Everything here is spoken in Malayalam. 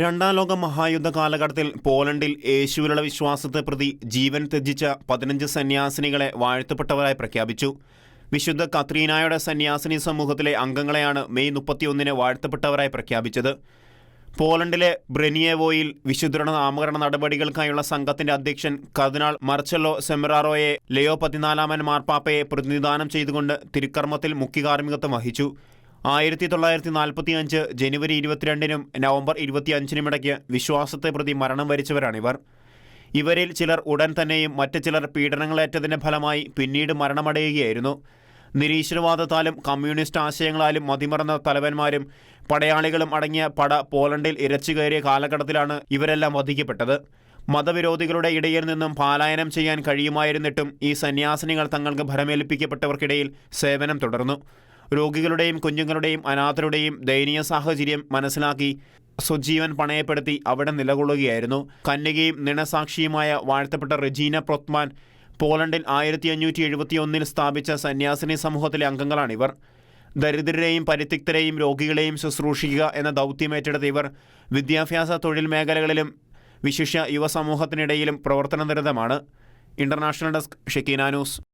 രണ്ടാം ലോക മഹായുദ്ധ കാലഘട്ടത്തിൽ പോളണ്ടിൽ യേശുവിലുള്ള വിശ്വാസത്തെ പ്രതി ജീവൻ ത്യജിച്ച പതിനഞ്ച് സന്യാസിനികളെ വാഴ്ത്തപ്പെട്ടവരായി പ്രഖ്യാപിച്ചു. വിശുദ്ധ കത്രീനായുടെ സന്യാസിനി സമൂഹത്തിലെ അംഗങ്ങളെയാണ് മെയ് മുപ്പത്തിയൊന്നിന് വാഴ്ത്തപ്പെട്ടവരായി പ്രഖ്യാപിച്ചത്. പോളണ്ടിലെ ബ്രെനിയേവോയിൽ വിശുദ്ധരുടെ നാമകരണ നടപടികൾക്കായുള്ള സംഘത്തിന്റെ അധ്യക്ഷൻ കർദിനാൾ മർച്ചല്ലോ സെമിറാറോയെ ലയോ പതിനാലാമൻ മാർപ്പാപ്പയെ പ്രതിനിധാനം ചെയ്തുകൊണ്ട് തിരുക്കർമ്മത്തിൽ മുഖ്യകാർമ്മികത്വം വഹിച്ചു. ആയിരത്തി തൊള്ളായിരത്തി നാൽപ്പത്തി അഞ്ച് ജനുവരി ഇരുപത്തിരണ്ടിനും നവംബർ ഇരുപത്തിയഞ്ചിനും ഇടയ്ക്ക് വിശ്വാസത്തെ പ്രതി മരണം വരിച്ചവരാണിവർ ഇവരിൽ ചിലർ ഉടൻ തന്നെയും മറ്റ് ചിലർ പീഡനങ്ങളേറ്റതിന്റെ ഫലമായി പിന്നീട് മരണമടയുകയായിരുന്നു. നിരീശ്വരവാദത്താലും കമ്മ്യൂണിസ്റ്റ് ആശയങ്ങളാലും മതിമറന്ന തലവന്മാരും പടയാളികളും അടങ്ങിയ പട പോളണ്ടിൽ ഇരച്ചു കയറിയ കാലഘട്ടത്തിലാണ് ഇവരെല്ലാം വധിക്കപ്പെട്ടത്. മതവിരോധികളുടെ ഇടയിൽ നിന്നും പാലായനം ചെയ്യാൻ കഴിയുമായിരുന്നിട്ടും ഈ സന്യാസിനികൾ തങ്ങൾക്ക് ഭരമേൽപ്പിക്കപ്പെട്ടവർക്കിടയിൽ സേവനം തുടർന്നു. രോഗികളുടെയും കുഞ്ഞുങ്ങളുടെയും അനാഥരുടെയും ദയനീയ സാഹചര്യം മനസ്സിലാക്കി സ്വജീവൻ പണയപ്പെടുത്തി അവിടെ നിലകൊള്ളുകയായിരുന്നു. കന്യകയും നിണസാക്ഷിയുമായ വാഴ്ത്തപ്പെട്ട റെജീന പ്രൊത്മാൻ പോളണ്ടിൽ ആയിരത്തി അഞ്ഞൂറ്റി എഴുപത്തി ഒന്നിൽ സ്ഥാപിച്ച സന്യാസിനി സമൂഹത്തിലെ അംഗങ്ങളാണിവർ. ദരിദ്രരെയും പരിത്യക്തരെയും രോഗികളെയും ശുശ്രൂഷിക്കുക എന്ന ദൗത്യമേറ്റെടുത്ത ഇവർ വിദ്യാഭ്യാസ തൊഴിൽ മേഖലകളിലും വിശിഷ്യ യുവസമൂഹത്തിനിടയിലും പ്രവർത്തനനിരതമാണ്. International desk Shekinah news.